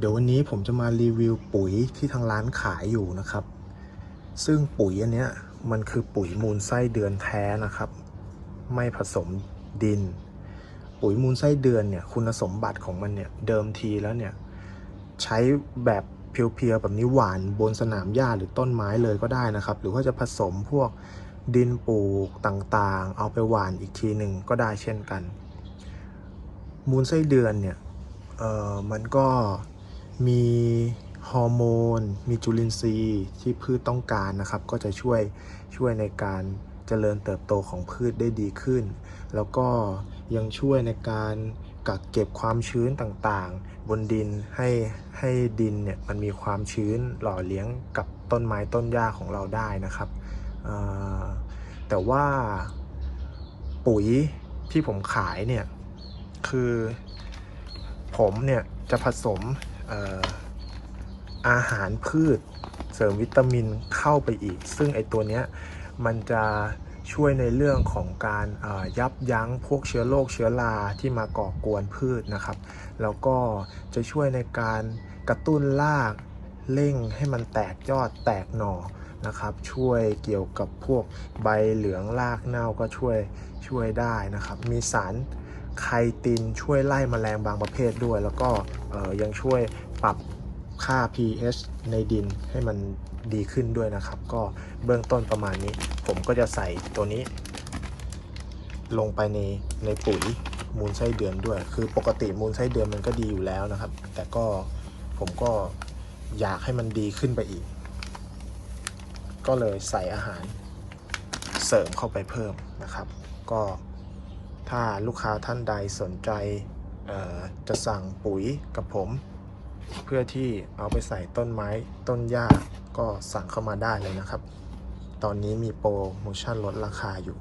เดี๋ยววันนี้ผมจะมารีวิวปุ๋ยที่ทางร้านขายอยู่นะครับ ซึ่งปุ๋ยอันเนี้ยมันคือปุ๋ยมูลไส้เดือนแท้นะครับ ไม่ผสมดิน ปุ๋ยมูลไส้เดือนเนี่ยคุณสมบัติของมันเนี่ยเดิมทีแล้วเนี่ยใช้แบบเพียวๆแบบนี้หวานบนสนามหญ้าหรือต้นไม้เลยก็ได้นะครับ หรือว่าจะผสมพวกดินปลูกต่างๆ เอาไปหวานอีกทีหนึ่งก็ได้เช่นกัน มูลไส้เดือนเนี่ยเออมันก็ มีฮอร์โมน มีจุลินทรีย์ที่พืชต้องการนะครับ ก็จะช่วยช่วยในการเจริญเติบโตของพืชได้ดีขึ้น แล้วก็ยังช่วยในการกักเก็บความชื้นต่างๆ บนดินให้ให้ดินเนี่ยมันมีความชื้นหล่อเลี้ยงกับต้นไม้ต้นหญ้าของเราได้นะครับ แต่ว่าปุ๋ยที่ผมขายเนี่ยคือผมเนี่ยจะผสม อาหารพืช เสริมวิตามินเข้าไปอีก ซึ่งไอตัวเนี้ยมันจะช่วยในเรื่องของการยับยั้งพวกเชื้อโรคเชื้อราที่มาก่อกวนพืชนะครับ แล้วก็จะช่วยในการกระตุ้นรากเร่งให้มันแตกยอดแตกหน่อนะครับ ช่วยเกี่ยวกับพวกใบเหลืองรากเน่าก็ช่วยช่วยได้นะครับ มีสาร ไคตินช่วยไล่แมลงบางประเภทด้วย แล้วก็ยังช่วยปรับค่า pH ในดินให้มันดีขึ้นด้วยนะครับ ก็เบื้องต้นประมาณนี้ ผมก็จะใส่ตัวนี้ ลงไปในในปุ๋ยมูลไส้เดือนด้วย คือปกติมูลไส้เดือนมันก็ดีอยู่แล้วนะครับ แต่ก็ผมก็อยากให้มันดีขึ้นไปอีก ก็เลยใส่อาหารเสริมเข้าไปเพิ่มนะครับ ก็ ถ้าลูกค้าท่านใดสนใจจะสั่งปุ๋ยกับผม เพื่อที่เอาไปใส่ต้นไม้ต้นหญ้าก็สั่งเข้ามาได้เลยนะครับ ตอนนี้มีโปรโมชั่นลดราคาอยู่